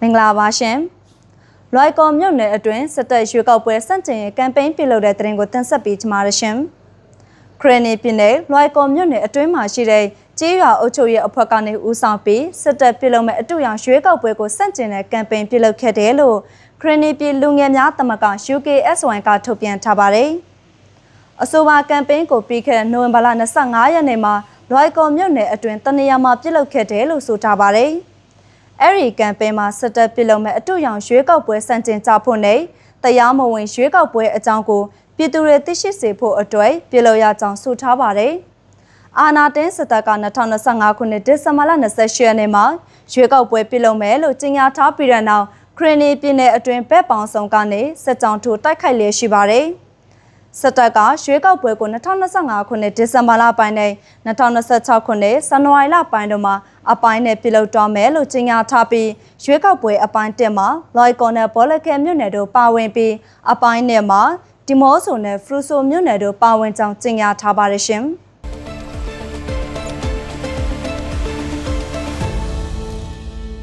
မင်္ဂလာပါရှင်။လွိုင်ကော်မြို့နယ်အတွင်းစစ်တပ်ရွေးကောက်ပွဲစန့်ကျင်ရေးကမ်ပိန်းပြုလုပ်တဲ့တဲ့ရင်ကိုတင်ဆက်ပေးကြပါရရှင်။ခရနီပြည်နယ်လွိုင်ကော်မြို့နယ်အတွင်းမှာရှိတဲ့ကြေးရွာအုပ်ချုပ်ရေးအဖွဲ့ကနေဦးဆောင်ပြီးစစ်တပ်ပြုလုပ်မဲ့အတူရောင်ရွေးကောက်ပွဲကိုစန့်ကျင်တဲ့ကမ်ပိန်းပြုလုပ်ခဲ့တယ်လို့ခရနီပြည်လူငယ်များတမက UKSY ကထုတ်ပြန်ထားပါတယ်။အဆိုပါကမ်ပိန်းကိုပြီးခဲ့တဲ့နိုဝင်ဘာလ25ရက်နေ့မှာလွိုင်ကော်မြို့နယ်အတွင်းတနေရာမှာပြုလုပ်ခဲ့တယ်လို့ဆိုထားပါတယ်။ အဲ့ဒီကမ်ပိန်းမှာစစ်တပ်ပြုလုပ်မဲ့အတူရောင်ရွေးကောက်ပွဲစန့်ကျင်ကြဖို့နဲ့တရားမဝင်ရွေးကောက်ပွဲအကြောင်းကိုပြည်သူတွေသိရှိစေဖို့အတွက်ပြုလုပ်ရကြောင်းဆိုထားပါတယ်။အာနာတင်းစစ်တပ်က2025ခုနှစ်ဒီဇင်ဘာလ28ရက်နေ့မှာရွေးကောက်ပွဲပြုလုပ်မယ်လို့ကြေညာထားပြီးတဲ့နောက်ခရနီပြည်နယ်အတွင်းဘက်ပေါင်းဆောင်ကနေစစ်ကြောင်းထိုးတိုက်ခိုက်လျက်ရှိပါတယ်။ စစ်တပ်ကရွေးကောက်ပွဲကို2025ခုနှစ်ဒီဇင်ဘာလပိုင်းနဲ့2026ခုနှစ်ဇန်နဝါရီလပိုင်းတို့မှာအပိုင်းနဲ့ပြုလုပ်တော့မယ်လို့ကြေညာထားပြီးရွေးကောက်ပွဲအပိုင်းတက်မှာလော်ကော်နယ်ဘောလကဲမြို့နယ်တို့ပါဝင်ပြီးအပိုင်းနဲ့မှာဒီမော့ဆိုနယ်ဖရူဆိုမြို့နယ်တို့ပါဝင်ကြောင်းကြေညာထားပါတယ်ရှင်။